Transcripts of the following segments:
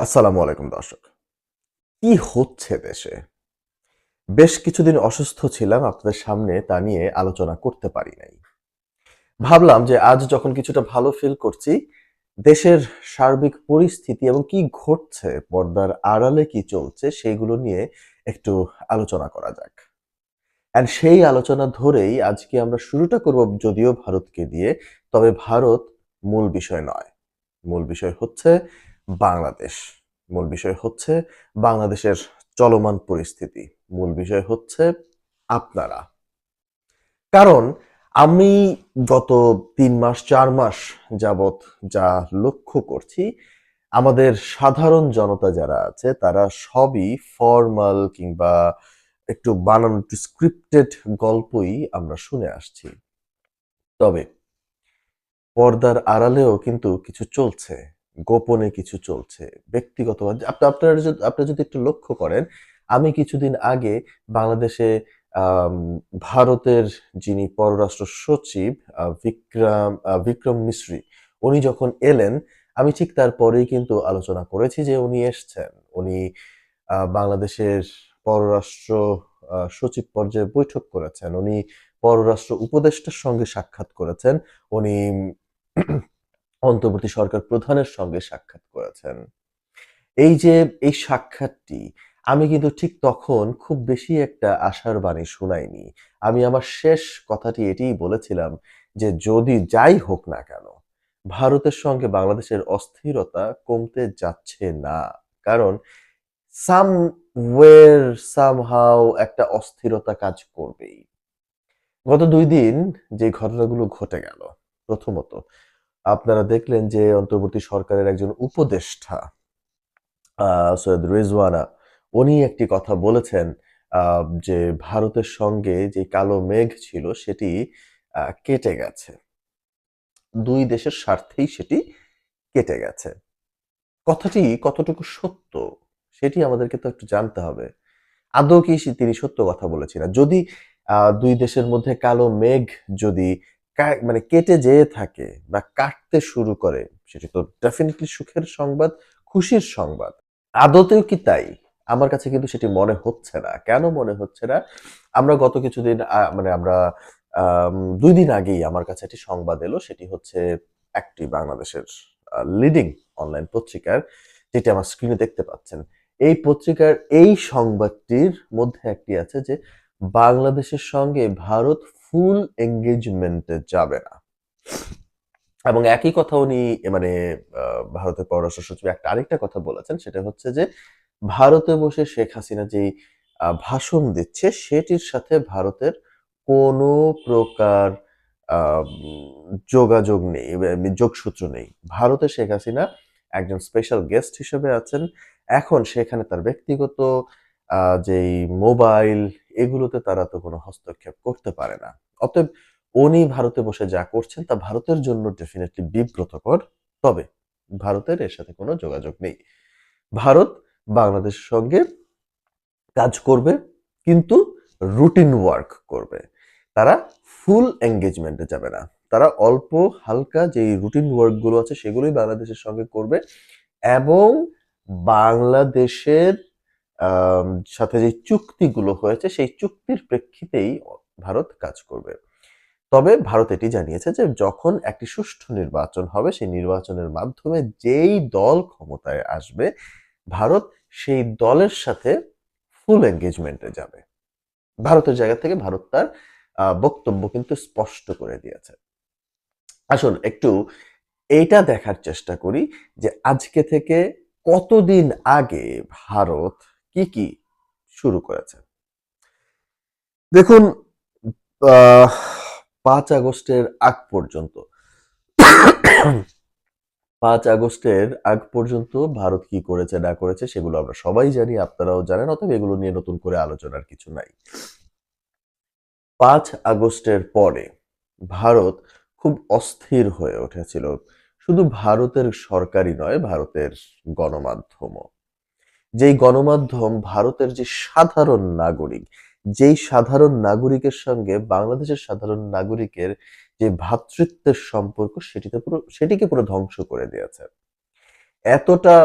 আসসালামু আলাইকুম দর্শক। কি হচ্ছে দেশে? বেশ কিছুদিন অসুস্থ ছিলাম, আপনাদের সামনে তা নিয়ে আলোচনা করতে পারি নাই। ভাবলাম যে আজ যখন কিছুটা ভালো ফিল করছি, দেশের সার্বিক পরিস্থিতি এবং কি ঘটছে, পর্দার আড়ালে কি চলছে, সেগুলো নিয়ে একটু আলোচনা করা যাক। অ্যান্ড সেই আলোচনা ধরেই আজকে আমরা শুরুটা করব যদিও ভারতকে দিয়ে, তবে ভারত মূল বিষয় নয়। মূল বিষয় হচ্ছে বাংলাদেশ। মূল বিষয় হচ্ছে বাংলাদেশের চলমান পরিস্থিতি। মূল বিষয় হচ্ছে আপনারা। কারণ আমি গত তিন মাস, চার মাস যাবত যা লক্ষ্য করছি, আমাদের সাধারণ জনতা যারা আছে, তারা সবই ফর্মাল কিংবা একটু বানানো, একটু স্ক্রিপ্টেড গল্পই আমরা শুনে আসছি। তবে পর্দার আড়ালেও কিন্তু কিছু চলছে। গোপনে কিছু চলছে ব্যক্তিগত আপনারা যদি আপনারা যদি একটু লক্ষ্য করেন, আমি কিছুদিন আগে বাংলাদেশে ভারতের যিনি পররাষ্ট্র সচিব বিক্রম বিক্রম মিশ্রি, উনি যখন এলেন, আমি ঠিক তারপরেই কিন্তু আলোচনা করেছি যে উনি এসছেন। উনি বাংলাদেশের পররাষ্ট্র সচিব পর্যায়ে বৈঠক করেছেন। উনি পররাষ্ট্র উপদেষ্টার সঙ্গে সাক্ষাৎ করেছেন। উনি অন্তর্বর্তী সরকার প্রধানের সঙ্গে সাক্ষাৎ করেছেন। এই যে, এই সাক্ষাৎটি আমি কিন্তু ঠিক তখন খুব বেশি একটা আশার বাণী শুনাইনি। আমি আমার শেষ কথাটি এটিই বলেছিলাম যে, যদি যাই হোক না কেন, ভারতের সঙ্গে বাংলাদেশের অস্থিরতা কমতে যাচ্ছে না। কারণ সাম ওয়ের সামহাও একটা অস্থিরতা কাজ করবেই। গত দুই দিন যে ঘটনাগুলো ঘটে গেল, প্রথমত আপনারা দেখলেন যে অন্তর্বর্তী সরকারের একজন উপদেষ্টা সৈয়দ রেজওয়ানা, উনি একটি কথা বলেছেন যে ভারতের সঙ্গে যে কালো মেঘ ছিল সেটি কেটে গেছে। দুই দেশের স্বার্থেই সেটি কেটে গেছে। কথাটি কতটুকু সত্য সেটি আমাদেরকে তো একটু জানতে হবে। আদৌ কি তিনি সত্য কথা বলেছেন? যদি দুই দেশের মধ্যে কালো মেঘ যদি মানে কেটে যেয়ে থাকে বা কাটতে শুরু করে, সেটি তো ডেফিনেটলি সুখের সংবাদ, খুশির সংবাদ। আদতেও কি তাই? আমার কাছে কিন্তু সেটি মনে হচ্ছে না। কেন মনে হচ্ছে না? আমরা গত কিছুদিন মানে আমরা দুই দিন আগেই আমার কাছে একটি সংবাদ এলো, সেটি হচ্ছে একটি বাংলাদেশের লিডিং অনলাইন পত্রিকার, যেটি আমার স্ক্রিনে দেখতে পাচ্ছেন। এই পত্রিকার এই সংবাদটির মধ্যে একটি আছে যে, বাংলাদেশের সঙ্গে ভারত ফুল এঙ্গেজমেন্টে যাবে না। এবং একই কথা উনি মানে ভারতের পররাষ্ট্র সচিব একটা আরেকটা কথা বলেছেন, সেটা হচ্ছে যে, ভারতে বসে শেখ হাসিনা যেই ভাষণ দিচ্ছে, সেটির সাথে ভারতের কোনো প্রকার যোগাযোগ নেই যোগসূত্র নেই। ভারতে শেখ হাসিনা একজন স্পেশাল গেস্ট হিসেবে আছেন। এখন সেখানে তার ব্যক্তিগত যেই মোবাইল, এগুলোতে তারা তো কোনো হস্তক্ষেপ করতে পারে না। অতএব উনি ভারতে বসে যা করছেন তা ভারতের জন্য ডেফিনেটলি বিব্রতকর, তবে ভারতের এর সাথে কোনো যোগাযোগ নেই। ভারত বাংলাদেশের সঙ্গে কাজ করবে, কিন্তু রুটিন ওয়ার্ক করবে। তারা ফুল এঙ্গেজমেন্টে যাবে না। তারা অল্প, হালকা যে রুটিন ওয়ার্কগুলো আছে সেগুলোই বাংলাদেশের সঙ্গে করবে এবং বাংলাদেশের সাথে যে চুক্তিগুলো হয়েছে, সেই চুক্তির প্রেক্ষিতেই ভারত কাজ করবে। তবে ভারত এটি জানিয়েছে যে, যখন একটি সুষ্ঠু নির্বাচন হবে, সেই নির্বাচনের মাধ্যমে যেই দল ক্ষমতায় আসবে, ভারত সেই দলের সাথে ফুল এঙ্গেজমেন্টে যাবে। ভারতের জায়গা থেকে ভারত তার বক্তব্য কিন্তু স্পষ্ট করে দিয়েছে। আসুন একটু এইটা দেখার চেষ্টা করি যে, আজকে থেকে কতদিন আগে ভারত কি কি শুরু করেছে দেখুন পাঁচ আগস্টের আগ পর্যন্ত, পাঁচ আগস্টের আগ পর্যন্ত ভারত কি করেছে, না করেছে সেগুলো আমরা সবাই জানি, আপনারাও জানেন, অতএব এগুলো নিয়ে নতুন করে আলোচনার কিছু নাই। পাঁচ আগস্টের পরে ভারত খুব অস্থির হয়ে উঠেছিল। শুধু ভারতের সরকারি নয়, ভারতের গণমাধ্যমও। যেই গণমাধ্যম ভারতের যে সাধারণ নাগরিক, যেই সাধারণ নাগরিকের সঙ্গে বাংলাদেশের সাধারণ নাগরিকের যে ভ্রাতৃত্বের সম্পর্ক সেটিতে পুরো, সেটিকে পুরো ধ্বংস করে দিয়েছে। এতটা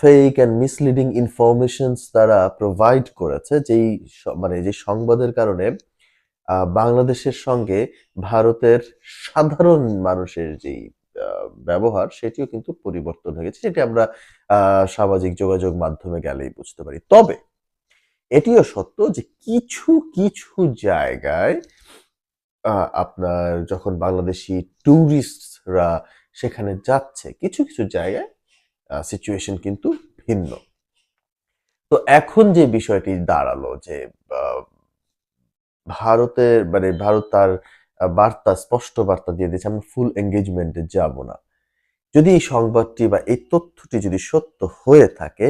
ফেক অ্যান্ড মিসলিডিং ইনফরমেশনস তারা প্রোভাইড করেছে, যেই মানে যে সংবাদের কারণে বাংলাদেশের সঙ্গে ভারতের সাধারণ মানুষের যেই ব্যবহার, সেটিও কিন্তু পরিবর্তন হয়ে গেছে, যেটি আমরা সামাজিক যোগাযোগ মাধ্যমে গেলেই বুঝতে পারি। তবে, এটিও সত্য যে কিছু কিছু জায়গায় আপনার যখন বাংলাদেশি ট্যুরিস্টরা সেখানে যাচ্ছে, কিছু কিছু জায়গায় সিচুয়েশন কিন্তু ভিন্ন। তো এখন যে বিষয়টি দাঁড়াল যে ভারতের মানে ভারত তার বার্তা, স্পষ্ট বার্তা দিয়ে দিয়েছে আমরা ফুল এঙ্গেজমেন্টে যাব না। যদি এই সংবাদটি বা এই তথ্যটি যদি সত্য হয়ে থাকে,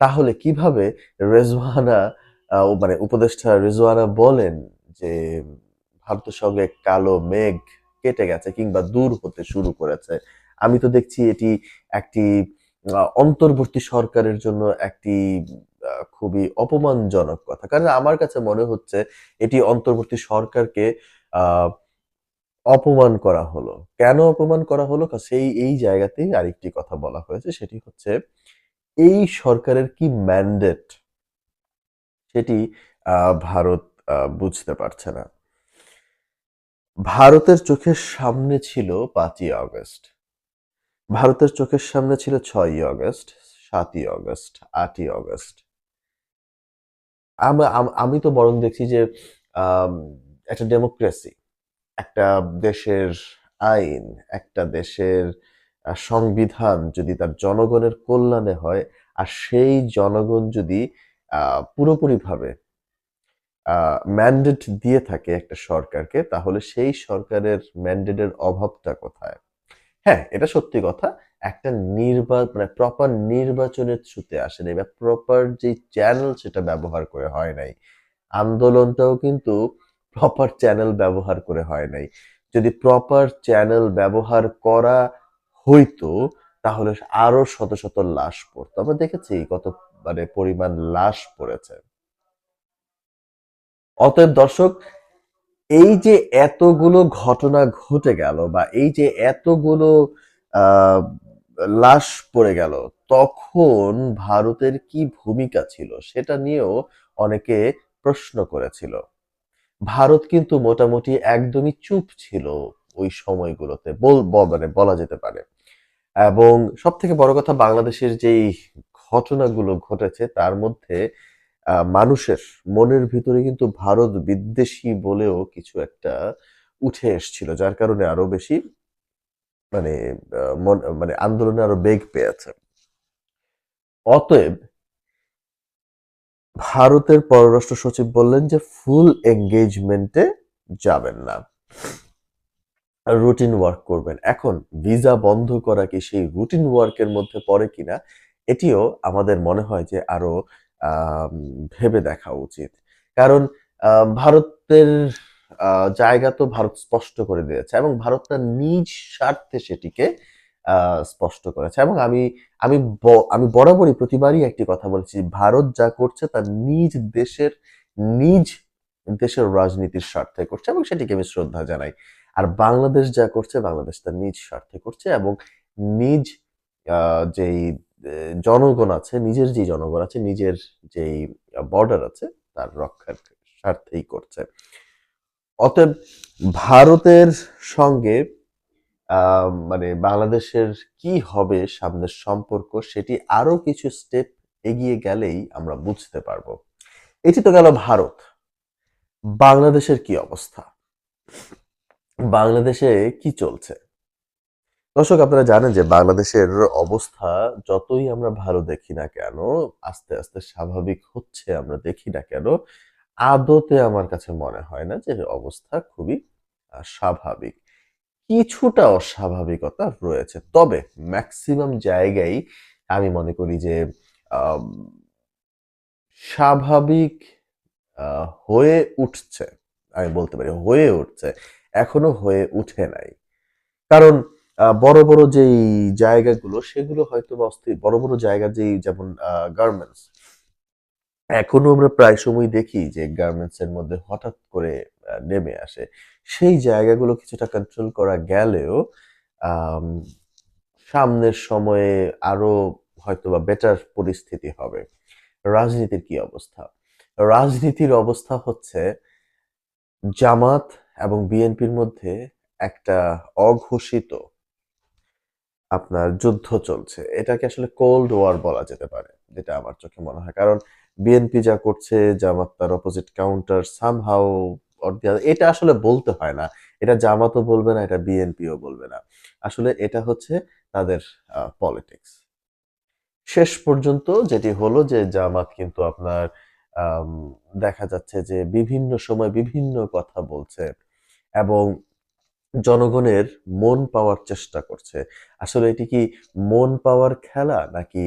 তাহলে কীভাবে রেজওয়ানা মানে উপদেষ্টা রেজওয়ানা বলেন যে, ভারতের সঙ্গে কালো মেঘ কেটে গেছে কিংবা দূর হতে শুরু করেছে আমি তো দেখছি এটি একটি অন্তর্বর্তী সরকারের জন্য একটি খুবই অপমানজনক কথা। কারণ আমার কাছে মনে হচ্ছে এটি অন্তর্বর্তী সরকারকে, আহ অপমান করা হলো। কেন অপমান করা হলো? সেই, এই জায়গাতেই আরেকটি কথা বলা হয়েছে, সেটি হচ্ছে এই সরকারের কি ম্যান্ডেট সেটি ভারত বুঝতে পারছে না। ভারতের চোখের সামনে ছিল পাঁচই আগস্ট। ভারতের চোখের সামনে ছিল ছয়ই আগস্ট, সাতই আগস্ট, আটই আগস্ট। আম- তো বরং দেখছি যে একটা ডেমোক্রেসি একটা দেশের আইন, একটা দেশের সংবিধান যদি তার জনগণের কল্যাণে হয়, আর সেই জনগণ যদি পুরোপুরিভাবে ম্যান্ডেট দিয়ে থাকে একটা সরকারকে, তাহলে সেই সরকারের ম্যান্ডেটের অভাবটা কোথায়? হ্যাঁ এটা সত্যি কথা, একটা নির্বাচন মানে প্রপার নির্বাচনের থ্রুতে আসে নাই বা প্রপার যে চ্যানেল সেটা ব্যবহার করে হয় নাই। আন্দোলনটাও কিন্তু প্রপার চ্যানেল ব্যবহার করে হয় নাই। যদি প্রপার চ্যানেল ব্যবহার করা হইতো, তাহলে আরও শত শত লাশ পড়তো। আমরা দেখেছি কত মানে পরিমাণ লাশ পড়েছে। অতএব দর্শক, এই যে এতগুলো ঘটনা ঘটে গেল বা এই যে এতগুলো লাশ পড়ে গেল, তখন ভারতের কি ভূমিকা ছিল সেটা নিয়েও অনেকে প্রশ্ন করেছিল। ভারত কিন্তু মোটামুটি একদমই চুপ ছিল ওই সময়গুলোতে, বল মানে বলা যেতে পারে। এবং সব থেকে বড় কথা, বাংলাদেশের যেই ঘটনাগুলো ঘটেছে, তার মধ্যে মানুষের মনের ভিতরে কিন্তু ভারত বিদ্বেষী বলেও কিছু একটা উঠে এসেছিল, যার কারণে আরও বেশি মানে মন- মানে আন্দোলনে আরও বেগ পেয়েছে। অতএব ভারতের পররাষ্ট্র সচিব বললেন যে ফুল এঙ্গেজমেন্টে যাবেন না। রুটিন ওয়ার্ক করবেন। এখন ভিসা বন্ধ করা কি সেই রুটিন ওয়ার্কের মধ্যে পড়ে কিনা, এটিও আমাদের মনে হয় যে আরও ভেবে দেখা উচিত। কারণ ভারতের জায়গা তো ভারত স্পষ্ট করে দিয়েছে এবং ভারত তার নিজ স্বার্থে সেটিকে স্পষ্ট করেছে। এবং আমি আমি আমি বরাবরই প্রতিবারই একটি কথা বলেছি, ভারত যা করছে তার নিজ দেশের নিজ দেশের রাজনীতির স্বার্থে করছে এবং সেটিকে আমি শ্রদ্ধা জানাই। আর বাংলাদেশ যা করছে, বাংলাদেশ তার নিজ স্বার্থে করছে এবং নিজ যেই জনগণ আছে, নিজের যে জনগণ আছে, নিজের যেই বর্ডার আছে, তার রক্ষার স্বার্থেই করছে। অতএব ভারতের সঙ্গে মানে বাংলাদেশের কি হবে সামনের সম্পর্ক সেটি আরও কিছু স্টেপ এগিয়ে গেলেই আমরা বুঝতে পারব। এটি তো গেল ভারত। বাংলাদেশের কি অবস্থা? বাংলাদেশে কি চলছে? দর্শক, আপনারা জানেন যে বাংলাদেশের অবস্থা যতই আমরা ভালো দেখি না কেন, আস্তে আস্তে স্বাভাবিক হচ্ছে আমরা দেখি না কেন, আদতে আমার কাছে মনে হয় না যে অবস্থা খুবই স্বাভাবিক। কিছুটা অস্বাভাবিকতা রয়েছে। তবে ম্যাক্সিমাম জায়গায় আমি মনে করি যে স্বাভাবিক হয়ে উঠছে। আমি বলতে পারি হয়ে উঠছে, এখনও হয়ে উঠে নাই। কারণ বড় বড় যেই জায়গাগুলো, সেগুলো হয়তো অস্থির। বড় বড় জায়গা যেই যেমন গার্মেন্টস এখনও আমরা প্রায় সময় দেখি যে গার্মেন্টস এর মধ্যে হঠাৎ করে নেমে আসে। সেই জায়গাগুলো কিছুটা কন্ট্রোল করা গেলেও সামনের সময়ে আরও হয়তোবা বেটার পরিস্থিতি হবে। রাজনীতির কি অবস্থা? রাজনীতির অবস্থা হচ্ছে, জামাত এবং বিএনপির মধ্যে একটা অঘোষিত আপনার যুদ্ধ চলছে। এটাকে আসলে কোল্ড ওয়ার বলা যেতে পারে, যেটা আমার চোখে মনে হয়। কারণ বিএনপি যা করছে, জামাত তার অপোজিট কাউন্টার সামহাও এটা আসলে বলতে হয় না। এটা জামাতও বলবে না, এটা বিএনপিও বলবে না। আসলে এটা হচ্ছে তাদের পলিটিক্স শেষ পর্যন্ত যেটি হলো যে জামাত কিন্তু আপনার দেখা যাচ্ছে যে বিভিন্ন সময় বিভিন্ন কথা বলছে এবং জনগণের মন পাওয়ার চেষ্টা করছে। আসলে এটি কি মন পাওয়ার খেলা নাকি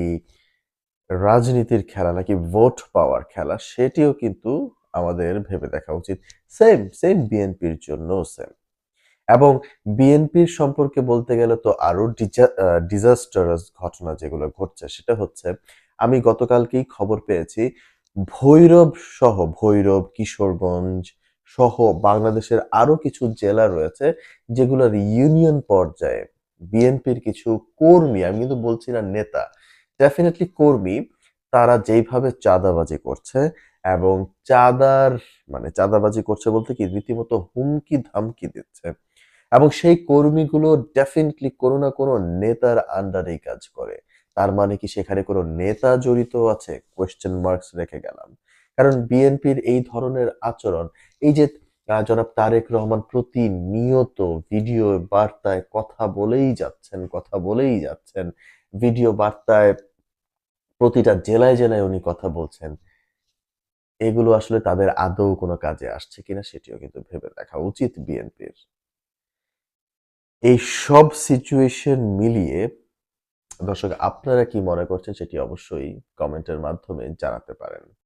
রাজনীতির খেলা নাকি ভোট পাওয়ার খেলা সেটিও কিন্তু আমাদের ভেবে দেখা উচিত। সেম সেম বিএনপির জন্য সেম এবং বিএনপির সম্পর্কে বলতে গেলে তো আরও ডিজাস্টারাস ঘটনা যেগুলো ঘটছে সেটা হচ্ছে, আমি গতকালকেই খবর পেয়েছি, ভৈরব সহ, ভৈরব, কিশোরগঞ্জ সহ বাংলাদেশের আরও কিছু জেলা রয়েছে যেগুলোর ইউনিয়ন পর্যায়ে বিএনপির কিছু কর্মী, আমি কিন্তু বলছি না নেতা ডেফিনেটলি কর্মী, তারা যেইভাবে চাঁদাবাজি করছে এবং চাঁদার মানে চাঁদাবাজি করছে বলতে কি, রীতিমতো হুমকি ধামকি দিচ্ছে। এবং সেই কর্মীগুলো ডেফিনেটলি কোনো না কোনো নেতার আন্ডারেই কাজ করে। তার মানে কি সেখানে কোনো নেতা জড়িত আছে? কোয়েশ্চেন মার্কস রেখে গেলাম। কারণ বিএনপির এই ধরনের আচরণ, এই যে জনাব তারেক রহমান প্রতিনিয়ত ভিডিও বার্তায় কথা বলেই যাচ্ছেন, কথা বলেই যাচ্ছেন। ভিডিও বার্তায় প্রতিটা জেলায় জেলায় উনি কথা বলছেন। এগুলো আসলে তাদের আদৌ কোনো কাজে আসছে কিনা সেটিও কিন্তু ভেবে দেখা উচিত বিএনপির। এই সব সিচুয়েশন মিলিয়ে দর্শক, আপনারা কি মনে করছেন সেটি অবশ্যই কমেন্টের মাধ্যমে জানাতে পারেন।